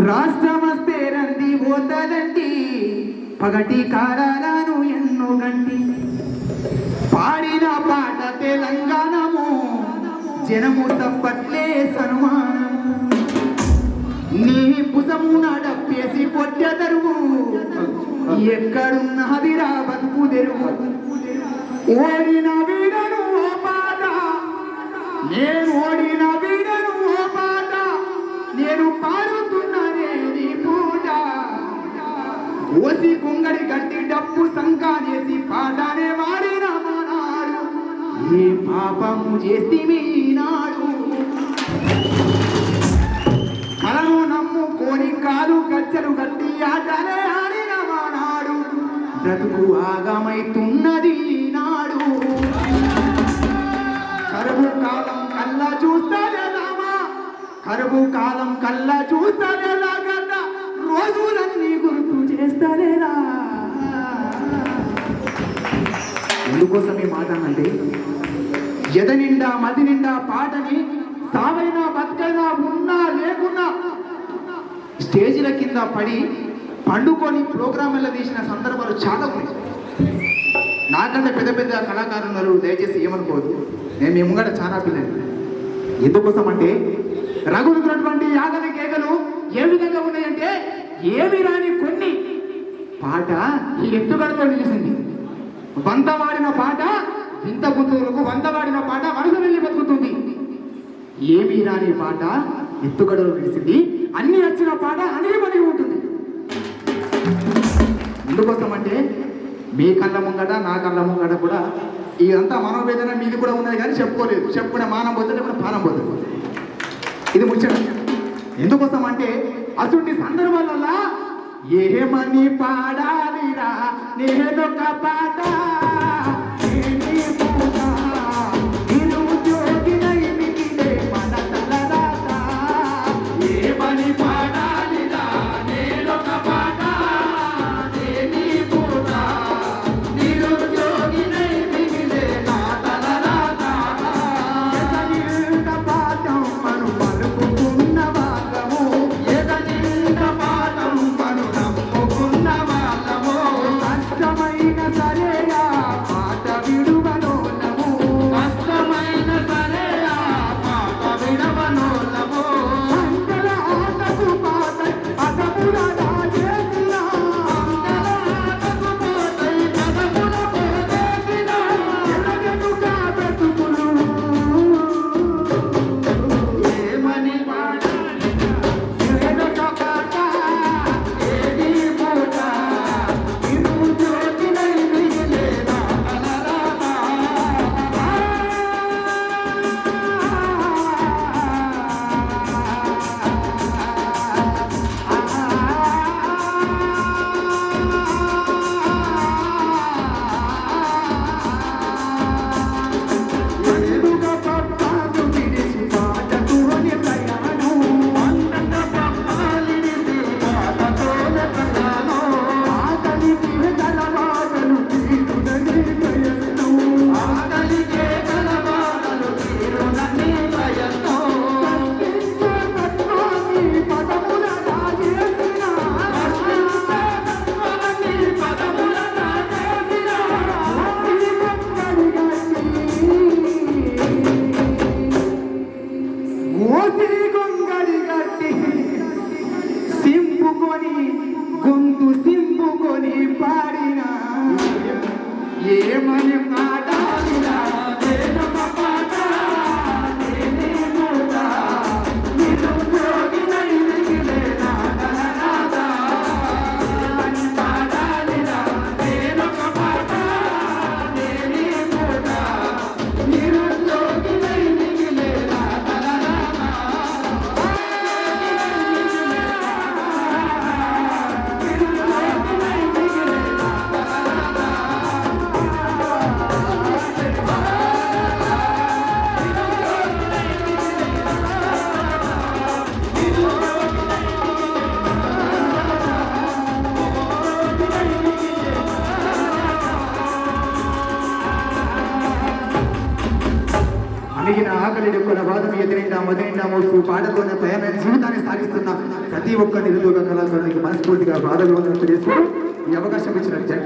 రాష్ట్రమస్తే రంది పోతదండి పగటి కారాలను ఎన్నో గంటి పాడిన పాట తెలంగాణము జనము తప్పట్లే సన్మానం. నీ భుజము నడపేసి పొట్టెదరువు ఎక్కడున్నదిరా బతుకు తెరువు. ఓడిన వీడను ఓ పాట. నేను ఓడిన ఓసి కుంగడి గట్టి డప్పు సంకానేసి పాటనే వాడిన మానాడు ఏ పాపము చేసి నాడు కలను కోరి కాలు గచ్చలు గట్టి ఆటనే ఆడిన మానాడు బ్రతుకు ఆగమైతున్నది నాడు కరువు కాలం కల్లా చూస్తానే కరువు కాలం కల్లా చూస్తానే ఎందుకోసం మాట అంటే ఎద నిండా మది నిండా పాటని సావైనా బతుకైనా ఉన్నా లేకున్నా స్టేజీల కింద పడి పండుకొని ప్రోగ్రాంలు తీసిన సందర్భాలు చాలా ఉన్నాయి. నాకంటే పెద్ద పెద్ద కళాకారులు దయచేసి ఏమనుకోవద్దు. నేను మీ ముంగట చాలా పిల్లలు ఎందుకోసం అంటే రఘువుతున్నటువంటి యాగలి కేకలు ఏ విధంగా ఉన్నాయంటే ఏమి రాని కొన్ని పాట ఈ ఎత్తుగడతో నిలిచింది. వంద వాడిన పాట ఇంత గుంతులకు వంద వాడిన పాట వరుస వెళ్ళి బతుకుతుంది. ఏమి రాని పాట ఎత్తుగడలు విడిసింది అన్ని వచ్చిన పాట అనిగి పనిగి ఉంటుంది. ఎందుకోసం అంటే మీ కళ్ళ ముంగట నా కళ్ళ ముంగట కూడా ఇదంతా మనోవేదన మీది కూడా ఉన్నది కానీ చెప్పుకోలేదు. చెప్పుకునే మానం పోతుంది కూడా పానం పోతుంది. ఇది ముచ్చట ఎందుకోసం అంటే అటువంటి సందర్భాలల్లా ఏమని పాడాలిరా? నేనొక పాట గొంగడి గట్టి సింపుకొని గొంతు సింపుకొని పాడిన. ఏమని ఆకలి యొక్క బాధను ఎదిరిండా మొదలైండా మోస్తూ పాటతోనే ప్రయాణ జీవితాన్ని సాగిస్తున్న ప్రతి ఒక్క నిరుద్యోగ కళాకారునికి మనస్ఫూర్తిగా బాధలు తెలియజేస్తూ ఈ అవకాశం ఇచ్చిన జ-